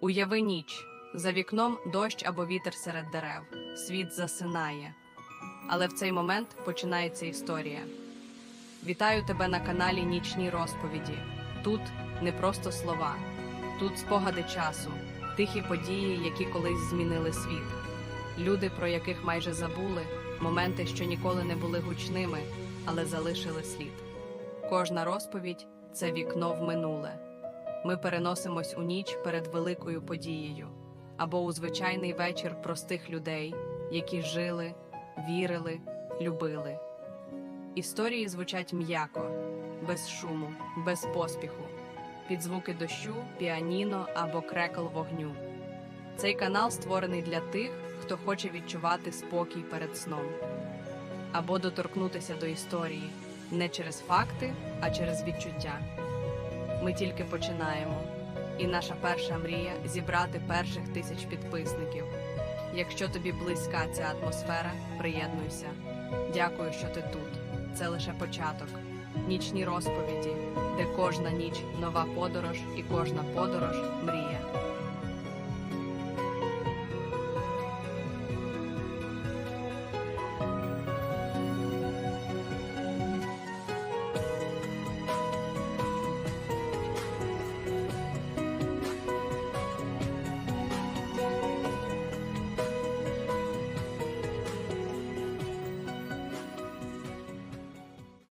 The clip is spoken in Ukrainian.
Уяви ніч. За вікном дощ або вітер серед дерев. Світ засинає. Але в цей момент починається історія. Вітаю тебе на каналі Нічні розповіді. Тут не просто слова, тут спогади часу, тихі події, які колись змінили світ. Люди, про яких майже забули, моменти, що ніколи не були гучними, але залишили слід. Кожна розповідь це вікно в минуле. Ми переносимось у ніч перед великою подією або у звичайний вечір простих людей, які жили, вірили, любили. Історії звучать м'яко, без шуму, без поспіху, під звуки дощу, піаніно або крекл вогню. Цей канал створений для тих, хто хоче відчувати спокій перед сном або доторкнутися до історії не через факти, а через відчуття. Ми тільки починаємо, і наша перша мрія зібрати перших тисяч підписників. Якщо тобі близька ця атмосфера, приєднуйся. Дякую, що ти тут. Це лише початок. Нічні розповіді, де кожна ніч нова подорож і кожна подорож мрія.